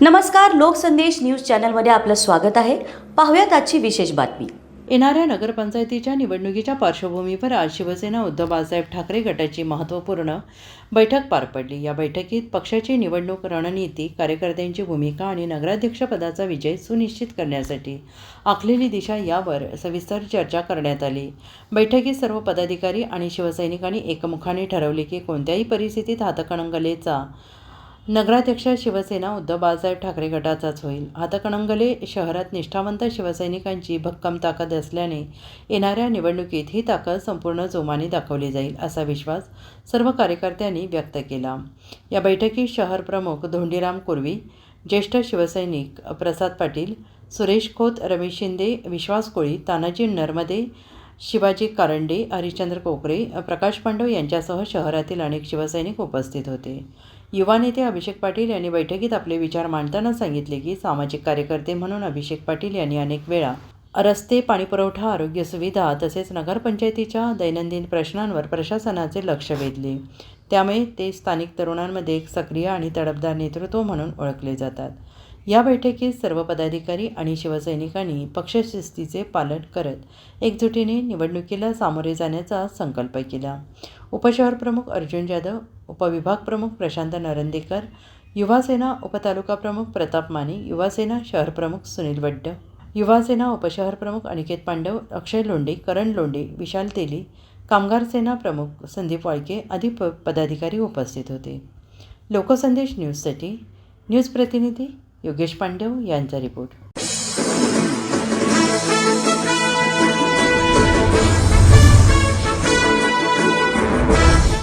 नमस्कार लोकसंदेश न्यूज चॅनलमध्ये आपलं स्वागत आहे. पाहूयात आजची विशेष बातमी. येणाऱ्या नगरपंचायतीच्या निवडणुकीच्या पार्श्वभूमीवर आज शिवसेना उद्धव बाळासाहेब ठाकरे गटाची महत्त्वपूर्ण बैठक पार पडली. या बैठकीत पक्षाची निवडणूक रणनीती कार्यकर्त्यांची भूमिका आणि नगराध्यक्षपदाचा विजय सुनिश्चित करण्यासाठी आखलेली दिशा यावर सविस्तर चर्चा करण्यात आली. बैठकीत सर्व पदाधिकारी आणि शिवसैनिकांनी एकमुखाने ठरवले की कोणत्याही परिस्थितीत हातकणंगलेचा नगराध्यक्ष शिवसेना उद्धव बाळासाहेब ठाकरे गटाचाच होईल. हातकणंगले शहरात निष्ठावंत शिवसैनिकांची भक्कम ताकद असल्याने येणाऱ्या निवडणुकीत ही ताकद संपूर्ण जोमाने दाखवली जाईल असा विश्वास सर्व कार्यकर्त्यांनी व्यक्त केला. या बैठकीत शहर प्रमुख धोंडीराम कुर्वी ज्येष्ठ शिवसैनिक प्रसाद पाटील सुरेश खोत रमेश शिंदे विश्वास कोळी तानाजी नर्मदे शिवाजी कारंडे हरिश्चंद्र कोकरे प्रकाश पांडव यांच्यासह शहरातील अनेक शिवसैनिक उपस्थित होते. युवा नेते अभिषेक पाटील यांनी बैठकीत आपले विचार मांडताना सांगितले की सामाजिक कार्यकर्ते म्हणून अभिषेक पाटील यांनी अनेक वेळा रस्ते पाणीपुरवठा आरोग्य सुविधा तसेच नगरपंचायतीच्या दैनंदिन प्रश्नांवर प्रशासनाचे लक्ष वेधले. त्यामुळे ते स्थानिक तरुणांमध्ये एक सक्रिय आणि तडफदार नेतृत्व म्हणून ओळखले जातात. या बैठकीत सर्व पदाधिकारी आणि शिवसैनिकांनी पक्षशिस्तीचे पालन करत एकजुटीने निवडणुकीला सामोरे जाण्याचा संकल्प केला. उपशहर प्रमुख अर्जुन जाधव उपविभाग प्रमुख प्रशांत नरंदेकर युवासेना उपतालुका प्रमुख प्रताप माने युवासेना शहर प्रमुख सुनील वड्ड युवासेना उपशहर प्रमुख अनिकेत पांडव अक्षय लोंढे करण लोंढे विशाल तेली कामगार सेना प्रमुख संदीप वाळके आदी प पदाधिकारी उपस्थित होते. लोकसंदेश न्यूजसाठी न्यूज प्रतिनिधी योगेश पांडेव यांचा रिपोर्ट.